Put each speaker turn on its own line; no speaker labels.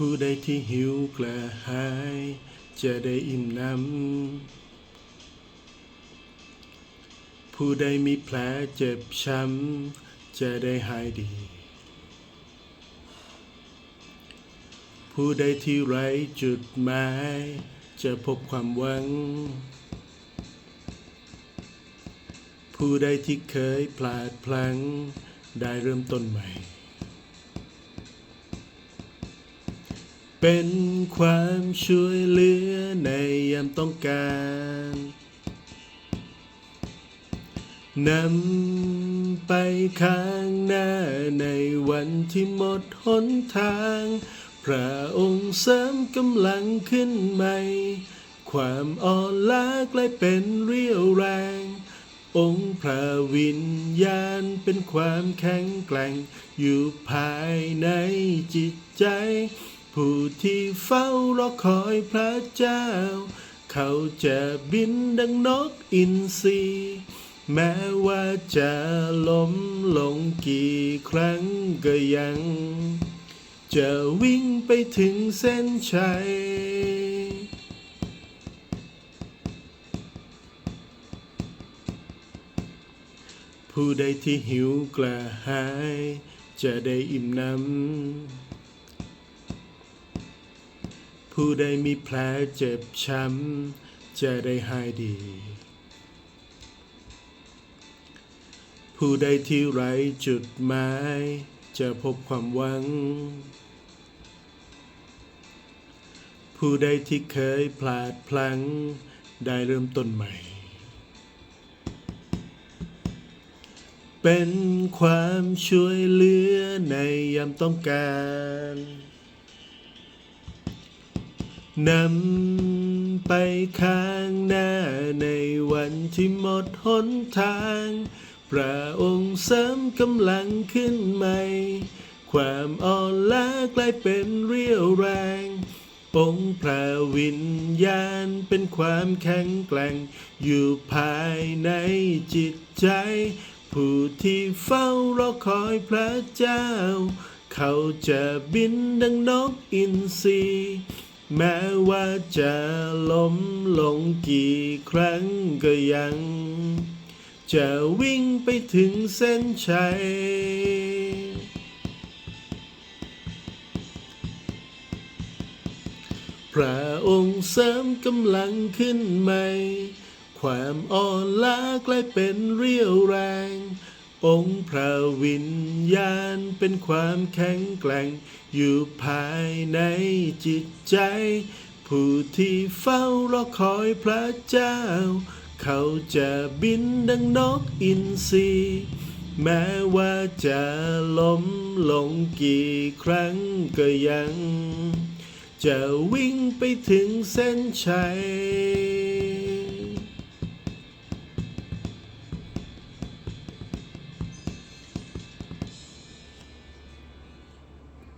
ผู้ใดที่หิวกระหาย จะได้อิ่มน้ำ ผู้ใดมีแผลเจ็บช้ำ จะได้หายดี ผู้ใดที่ไร้จุดหมาย จะพบความหวัง ผู้ใดที่เคยพลาดพลั้ง ได้เริ่มต้นใหม่ เป็นความช่วยเหลือในยามต้องการนำไปข้างหน้าในวันที่หมดหนทาง พระองค์เสริมกำลังขึ้นใหม่ ความอ่อนล้ากลายเป็นเรี่ยวแรง องค์พระวิญญาณเป็นความแข็งแกร่ง อยู่ภายในจิตใจ ผู้ที่เฝ้ารอคอยพระเจ้า เขาจะบินดังนกอินทรีแม้ว่าจะล้มลงกี่ครั้งก็ยัง จะวิ่งไปถึงเส้นชัย ผู้ใดที่หิวกระหาย จะได้อิ่มน้ำ ผู้ใดมีแผลเจ็บช้ำจะได้หายดี ผู้ใดที่ไร้จุดหมายจะพบความหวัง ผู้ใดที่เคยพลาดพลั้งได้เริ่มต้นใหม่ เป็นความช่วยเหลือในยามต้องการ นำไปข้างหน้าในวันที่หมดหนทาง พระองค์เสริมกำลังขึ้นใหม่ ความอ่อนล้ากลายเป็นเรี่ยวแรง องค์พระวิญญาณเป็นความแข็งแกร่ง อยู่ภายในจิตใจ ผู้ที่เฝ้ารอคอยพระเจ้า เขาจะบินดังนกอินทรี แม้ว่าจะล้มลงกี่ครั้งก็ยัง จะวิ่งไปถึงเส้นชัย พระองค์เสริมกำลังขึ้นใหม่ ความอ่อนล้ากลายเป็นเรี่ยวแรง องค์พระวิญญาณเป็นความแข็งแกร่ง อยู่ภายในจิตใจ ผู้ที่เฝ้ารอคอยพระเจ้า เขาจะบินดังนกอินทรีแม้ว่าจะล้มลงกี่ครั้งก็ยัง จะวิ่งไปถึงเส้นชัย